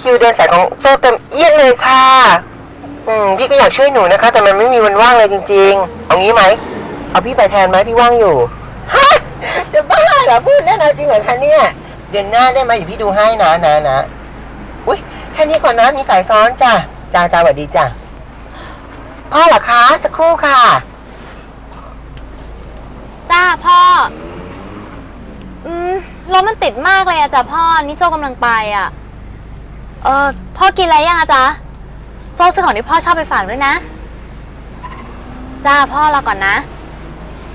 คิวเดินสายของโซ่เต็มเอียดเลยค่ะ อืมพี่ก็อยากช่วยหนูนะคะ แต่มันไม่มีวันว่างเลยจริง ๆ เอางี้ไหม เอาพี่ไปแทนไหมพี่ว่างอยู่ ฮะ จะบ้าเหรอพูดเล่นเอาจริงเหรอคะเนี่ย เดือนหน้าได้ไหมอยู่พี่ดูให้นะนะนะอุ้ยแค่นี้ก่อนนะมีสายซ้อนจ้ะจ้าจ้าสวัสดีจ้ะพ่อเหรอคะสักครู่ค่ะ จ้าพ่อ อืมรถมันติดมากเลยอะจ้ะพ่อนี่โซ่กำลังไปอะ เออพ่อกินอะไรยังอะจ๊ะโซ่ซื้อของที่พ่อชอบไปฝากด้วยนะ จ้าพ่อรอก่อนนะ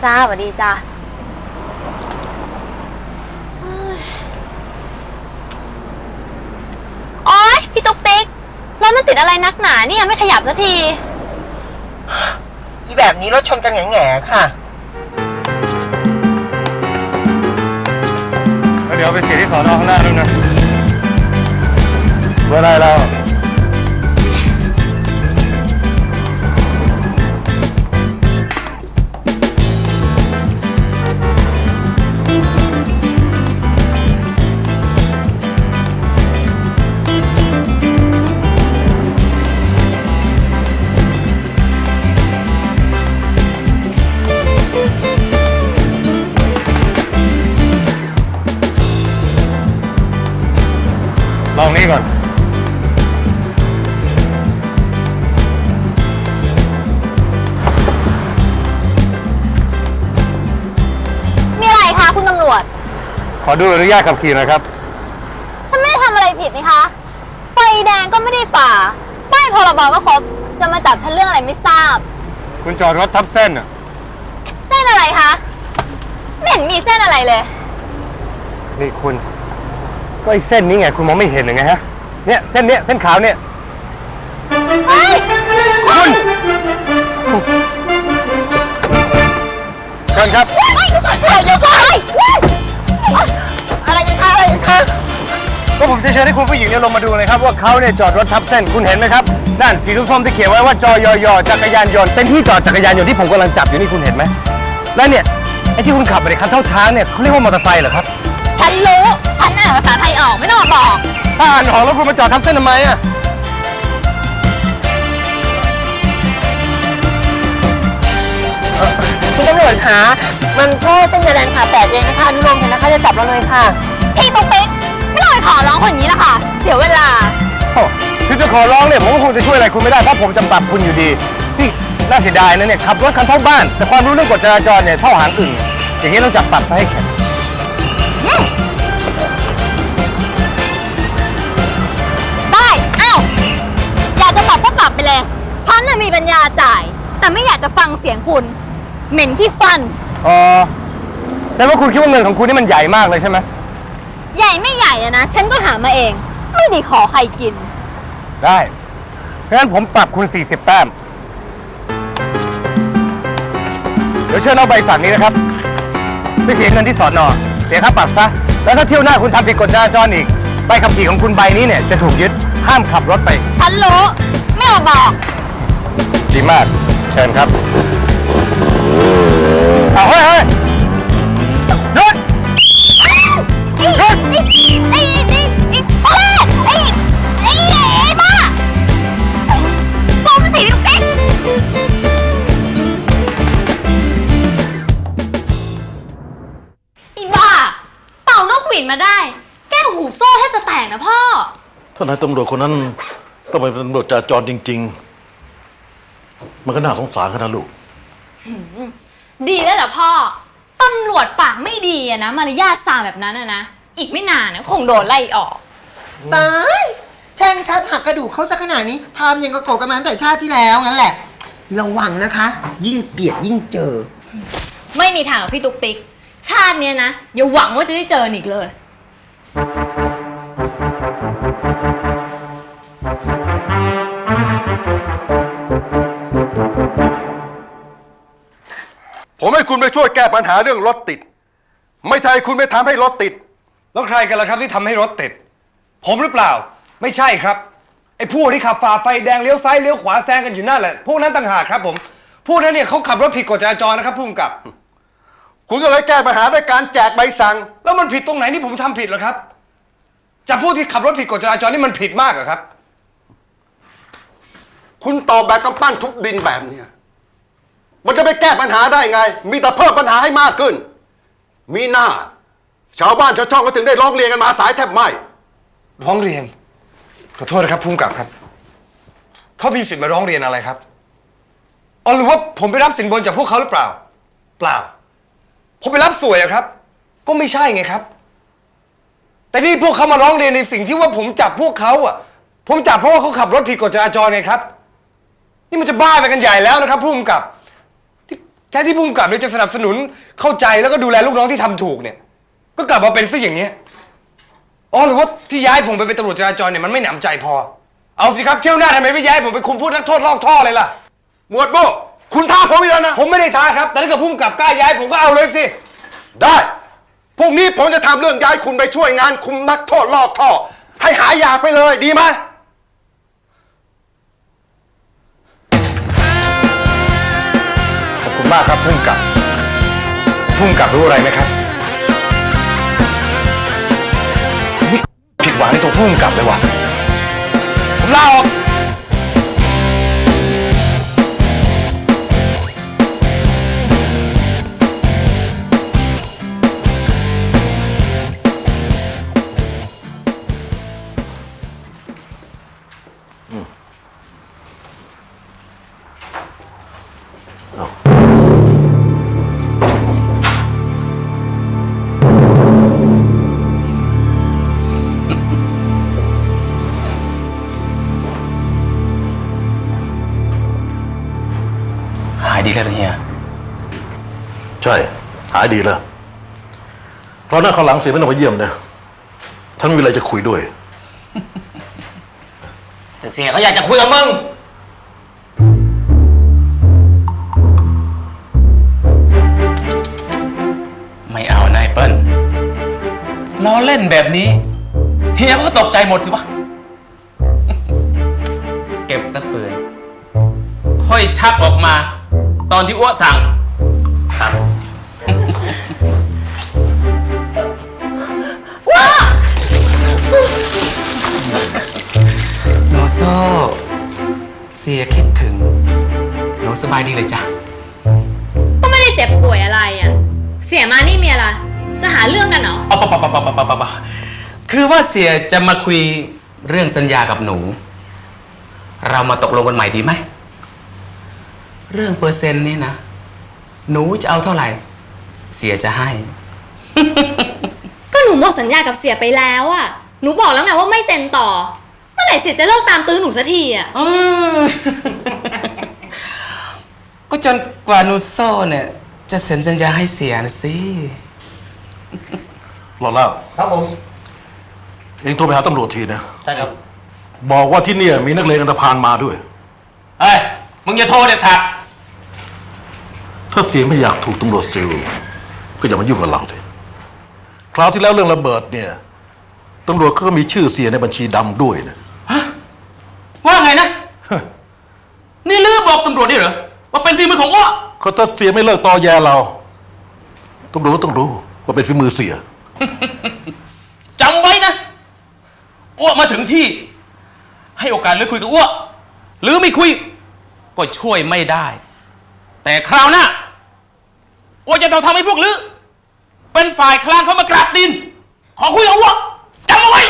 จ้าสวัสดีจ้าเฮ้ยโอ๊ยพี่จุกติ๊กรถมันติดอะไรนักหนาเนี่ยไม่ขยับสักที อีแบบนี้รถชนกันแง่ๆค่ะ แล้วเดี๋ยวไปเสียที่สอนอข้างหน้าด้วยนะ 回来了。 ขอดูอนุญาตขับขี่หนะครับ ฉันไม่ได้ทำอะไรผิดนี่คะ ไฟแดงก็ไม่ได้ฝ่า ป้ายพรบก็ครบ จะมาจับฉันเรื่องอะไรไม่ทราบ คุณจอดรถทับเส้นอะ เส้นอะไรคะ ไม่เห็นมีเส้นอะไรเลย นี่คุณ ก็ไอ้เส้นนี้ไง คุณมองไม่เห็นยังไงฮะ เนี่ยเส้นเนี้ยเส้นขาวเนี่ย เฮ้ย คุณ เชิญครับ เฮ้ยเฮ้ยเดี๋ยวก่อนเฮ้ยอะไรกันคะอะไรกันคะก็ผมจะเชิญให้คุณผู้หญิงเนี่ยลงมาดูเลยครับว่าเขาเนี่ยจอดรถทับเส้นคุณเห็นไหมครับนั่นสีส้มๆที่เขียนไว้ว่าจอยอยจักรยานยนต์เป็นที่จอดจักรยานยนต์ที่ผมกำลังจับอยู่นี่คุณเห็นไหมแล้วเนี่ยไอ้ที่คุณขับไปในคันเท่าช้างเนี่ยเขาเรียกว่ามอเตอร์ไซค์เหรอครับฉันรู้ฉันอ่านภาษาไทยออกไม่ต้องมาบอกถ้าอ่านออกแล้วคุณมาจอดทับเส้นทำไมอะ คุณตำรวจคะมันแค่เส้นยาแดงผ่าแปดเองนะคะอนุโลมเถอะนะคะจะจับเราเลยค่ะ พี่ตุ๊กติ๊กไม่ต้องไปขอร้องคนนี้ละค่ะ เสียเวลา โอ้คือจะขอร้องเนี่ยผมก็คงจะช่วยอะไรคุณไม่ได้เพราะผมจะปรับคุณอยู่ดีนี่น่าเสียดายนะเนี่ยขับรถคันเท่าบ้าน แต่ความรู้เรื่องกฎจราจรเนี่ยเท่าหางอึ่งอย่างนี้ต้องจับปรับซะให้แข็งได้อ้าวอยากจะปรับก็ปรับไปเลยฉันน่ะมีปัญญาจ่าย แต่ไม่อยากจะฟังเสียงคุณ เหม็นขี้ฟัน อ๋อแสดงว่าคุณคิดว่าเงินของคุณนี่มันใหญ่มากเลยใช่ไหมใหญ่ไม่ใหญ่อะนะ ฉันก็หามาเอง ไม่ได้ขอใครกิน ได้งั้นผมปรับคุณ 40 แต้ม เดี๋ยวเชิญเอาใบสั่งนี้นะครับ ไปเสียเงินที่สอนอเสียค่าปรับซะ แล้วถ้าเที่ยวหน้าคุณทำผิดกฎจราจรอีก ใบขับขี่ของคุณใบนี้เนี่ยจะถูกยึด ห้ามขับรถไป ฉันรู้ ไม่ต้องบอก ดีมาก เชิญครับ เอาเฮ้ยเฮ้ยหยุดหยุดมาได้ แก้วหูโซ่แทบจะแตกนะพ่อ ท่านนายตำรวจคนนั้นต้องเป็นตำรวจจราจรจริง ๆ มันก็น่าสงสารขนาดลูก ดีแล้วเหรอพ่อ ตำรวจปากไม่ดีอะนะ มารยาทสามแบบนั้นอะนะ อีกไม่นานนะคงโดนไล่ออก ตายแช่งชัดหักกระดูกเขาสักขนาดนี้ พามยังกระโกกกันมาตั้งแต่ชาติที่แล้วงั้นแหละ ระวังนะคะ ยิ่งเกลียดยิ่งเจอ ไม่มีทางหรอกพี่ตุ๊กติ๊ก ชาติเนี้ยนะ อย่าหวังว่าจะได้เจออีกเลย ผมให้คุณไปช่วยแก้ปัญหาเรื่องรถติด ไม่ใช่คุณไปทำให้รถติด แล้วใครกันล่ะครับที่ทำให้รถติด ผมหรือเปล่า ไม่ใช่ครับ ไอ้พวกที่ขับฝ่าไฟแดงเลี้ยวซ้ายเลี้ยวขวาแซงกันอยู่นั่นแหละ พวกนั้นต่างหากครับผม พวกนั้นเนี่ยเขาขับรถผิดกฎจราจรนะครับพุ่มกับ คุณก็เลยแก้ปัญหาด้วยการแจกใบสั่ง แล้วมันผิดตรงไหนที่ผมทำผิดเหรอครับจับพวกที่ขับรถผิดกฎจราจรนี่มันผิดมากเหรอครับ คุณตอบแบบกำปั้นทุบดินแบบเนี้ย มันจะไปแก้ปัญหาได้ไง มีแต่เพิ่มปัญหาให้มากขึ้น มีหน้า ชาวบ้านชาวช่องก็ถึงได้ร้องเรียนกันมาสายแทบไหมร้องเรียน ขอโทษนะครับภูมิกับครับ เขามีสิทธิ์มาร้องเรียนอะไรครับอ๋อหรือว่าผมไปรับสินบนจากพวกเขาหรือเปล่า เปล่า ผมไปรับสวยอะครับ ก็ไม่ใช่ไงครับ แต่นี่พวกเขามาร้องเรียนในสิ่งที่ว่าผมจับพวกเขาอะผมจับเพราะว่าเขาขับรถผิดกฎจราจรไงครับ นี่มันจะบ้าไปกันใหญ่แล้วนะครับภูมิกับ แท้ที่ภูมิกับเนี่ยจะสนับสนุนเข้าใจแล้วก็ดูแลลูกน้องที่ทำถูกเนี่ย ก็กลับมาเป็นซะอย่างเนี้ยอ๋อหรือว่าที่ย้ายผมไปเป็นตำรวจจราจรเนี่ยมันไม่หนำใจพอ เอาสิครับเที่ยวหน้าทำไมไม่ย้ายผมไปคุมพูดนักโทษลอกท่อเลยล่ะ หมวดโบคุณท้าผมอีกแล้วนะ ผมไม่ได้ท้าครับ แต่ถ้าเกิดพุ่มกับกล้าย้ายผมก็เอาเลยสิ ได้พรุ่งนี้ผมจะทำเรื่องย้ายคุณไปช่วยงานคุมนักโทษลอกท่อ ให้หายอยากไปเลยดีไหม มากครับพุ่มกับพุ่มกับรู้อะไรไหมครับนี่ผิดหวังในตัวพุ่มกับเลยว่ะผมลาออก ดีแล้วเหรอเฮีย ใช่ หายดีแล้ว เพราะหน้าเขาวหลังเสียไม่ต้องมาเยี่ยมนะท่านมีอะไรจะคุยด้วย แต่เสียเขาอยากจะคุยกับมึง ไม่เอานายเปิ้ลล้อเล่นแบบนี้ เฮียก็ตกใจหมดสิวะ เก็บซะปืน ค่อยชักออกมา ตอนที่อ้วสั่งโนโซเสียคิดถึงหนูสบายดีเลยจ้ะ ก็ไม่ได้เจ็บป่วยอะไรอะเสียมานี่มีอะไร จะหาเรื่องกันเหรอ เอาปะปะปะปะปะปะปะปะคือว่าเสียจะมาคุยเรื่องสัญญากับหนู เรามาตกลงกันใหม่ดีไหม เรื่องเปอร์เซ็นต์นี่นะ หนูจะเอาเท่าไหร่ เสียจะให้ ก็หนูหมดสัญญากับเสียไปแล้วอะหนูบอกแล้วไงว่าไม่เซ็นต่อ เมื่อไหร่เสียจะเลิกตามตื้อหนูสักทีอะอืม ก็จนกว่านูโซเนี่ย จะเซ็นสัญญาให้เสียนะสิรอเล่าครับผมเองโทรไปหาตำรวจทีนะ ใช่ครับ บอกว่าที่เนี่ยมีนักเลงอันธพาลมาด้วย เฮ้ย มึงอย่าโทรเด็ดขาด ถ้าเสียไม่อยากถูกตำรวจซิลก็อย่ามายุ่งกับเราเลยคราวที่แล้วเรื่องระเบิดเนี่ยตำรวจเขาก็มีชื่อเสียในบัญชีดำด้วยนะว่าไงนะ นี่ลือบอกตำรวจนี่เหรอว่าเป็นฝีมือของอ้วเขาถ้าเสียไม่เลิกตอแยเราตำรวจต้องรู้ว่าเป็นฝีมือเสียจำไว้นะอ้วมาถึงที่ ให้โอกาสลือคุยกับอ้วหรือไม่คุย ก็ช่วยไม่ได้ แต่คราวหน้า ว่าจะต้อทำให้พวกลือเป็นฝ่ายคลางเข้ามากราบดิน ขอคุยกับอัวจำเอาไว้